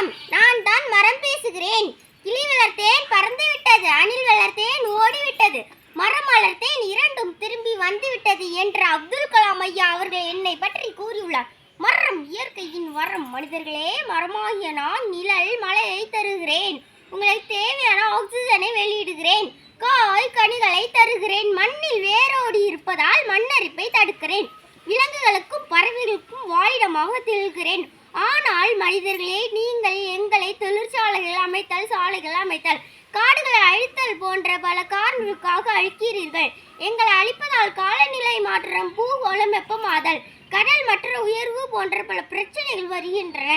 வணக்கம் நான் தான் மரம் பேசுகிறேன். கிளி வளர்த்தேன் பறந்து விட்டது. அணில் வளர்த்தேன் ஓடிவிட்டது. மரம் வளர்த்தேன் இரண்டும் திரும்பி வந்துவிட்டது என்று அப்துல் கலாம் ஐயா அவர்கள் என்னை பற்றி கூறியுள்ளார். மரம் இயற்கையின் வரம். மனிதர்களே மரமாகிய நான் நிழல் மழையை தருகிறேன். உங்களுக்கு தேவையான ஆக்சிஜனை வெளியிடுகிறேன். காய் கனிகளை தருகிறேன். மண்ணில் வேரோடி இருப்பதால் மண்ணரிப்பை தடுக்கிறேன். விலங்குகளுக்கும் பறவைகளுக்கும் வாழிடமாக திகழ்கிறேன். வாழ் மனிதர்களே நீங்கள் எங்களை தொழிற்சாலைகள் அமைத்தல் சாலைகள் அமைத்தல் காடுகளை அழித்தல் போன்ற பல காரணங்களுக்காக அழிக்கிறீர்கள். எங்களை அழிப்பதால் காலநிலை மாற்றம் பூகோளம் வெப்பமாதல் கடல் மற்ற உயர்வு போன்ற பல பிரச்சனைகள் வருகின்றன.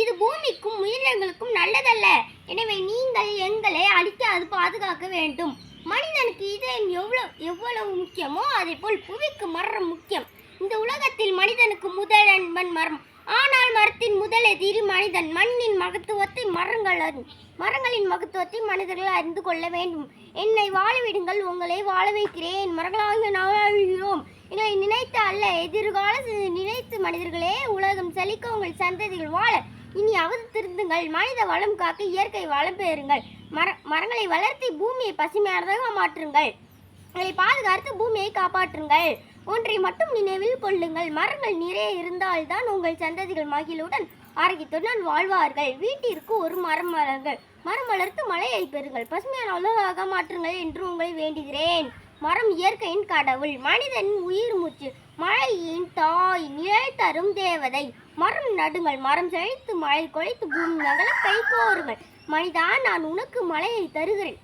இது பூமிக்கும் உயிரினங்களுக்கும் நல்லதல்ல. எனவே நீங்கள் எங்களை அழிக்காது பாதுகாக்க வேண்டும். மனிதனுக்கு இதயம் எவ்வளவு எவ்வளவு முக்கியமோ அதே போல் புவிக்கு மரம் முக்கியம். இந்த உலகத்தில் மனிதனுக்கு முதல் நண்பன் மரம். ஆனால் மரத்தின் முதல் எதிரி மனிதன் மண்ணின் மகத்துவத்தை மரங்கள் மரங்களின் மகத்துவத்தை மனிதர்கள் அறிந்து கொள்ள வேண்டும். என்னை வாழவிடுங்கள் உங்களை வாழ வைக்கிறேன். மரங்களாக நாளாகிறோம் எங்களை நினைத்து அல்ல எதிர்கால நினைத்து மனிதர்களே. உலகம் செழிக்க உங்கள் சந்ததிகள் வாழ. இனியாவது திருந்துங்கள். மனித வளம் காக்க இயற்கை வளம் பெறுங்கள். மர மரங்களை வளர்த்தி பூமியை பசுமையானதாக மாற்றுங்கள். எங்களை பாதுகாத்து பூமியை காப்பாற்றுங்கள். ஒன்றை மட்டும் நினைவில் கொள்ளுங்கள். மரங்கள் நிறைய இருந்தால்தான் உங்கள் சந்ததிகள் மகிழுடன் ஆரோக்கியத்துடன் வாழ்வார்கள். வீட்டிற்கு ஒரு மரம் வளருங்கள். மரம் வளர்த்து மழையை பெறுங்கள் பசுமையான உலகாக மாற்றுங்கள் என்று உங்களை வேண்டுகிறேன். மரம் இயற்கையின் கடவுள் மனிதனின் உயிர் மூச்சு மழையின் தாய் நிழல் தரும் தேவதை. மரம் நடுங்கள். மரம் செழித்து மழை கொழைத்து பூமி நகல கை கோருங்கள். மனிதா நான் உனக்கு மழையை தருகிறேன்.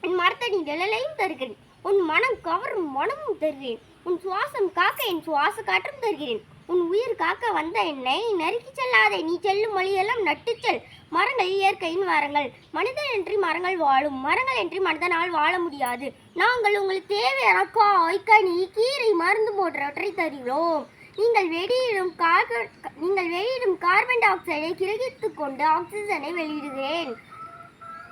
என் மரத்தடி நிழலையும் தருகிறேன். உன் மனம் கவரும் மனமும் தருகிறேன். உன் சுவாசம் காக்க என் சுவாச காற்றும் தருகிறேன். உன் உயிர் காக்க வந்த என்னை நறுக்கி செல்லாதே. நீ செல்லும் வழியெல்லாம் நட்டு செல். மரங்கள் இயற்கையின் மரங்கள் மனிதனின்றி மரங்கள் வாழும். மரங்கள் என்று மனிதனால் வாழ முடியாது. நாங்கள் உங்களுக்கு தேவையான காய் கனி கீரை மருந்து போன்றவற்றை தருகிறோம். நீங்கள் வெளியிடும் கார்பன் நீங்கள் வெளியிடும் கார்பன் டை ஆக்சைடை கிரகித்து கொண்டு ஆக்சிஜனை வெளியிடுகிறேன்.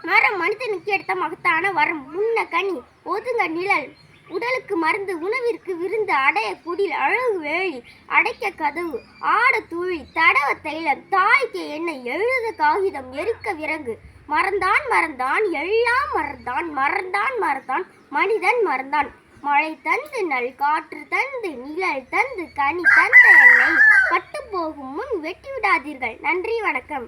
மரம் மனிதனுக்கு எடுத்த மகத்தான வரம். முன்ன கனி ஒதுங்க நிழல். உடலுக்கு மருந்து உணவிற்கு விருந்து அடைய குடில் அழகு வேலி அடைக்க கதவு ஆட தூழி தடவ தைலம் தாய்க்க எண்ணெய் எழுத காகிதம் எரிக்க விறகு மறந்தான் மறந்தான் எல்லாம் மறந்தான் மறந்தான் மறந்தான் மனிதன் மறந்தான். மழை தந்து நல் காற்று தந்து நிழல் தந்து கனி தந்த எண்ணெய் பட்டு போகும் முன் வெட்டி விடாதீர்கள். நன்றி வணக்கம்.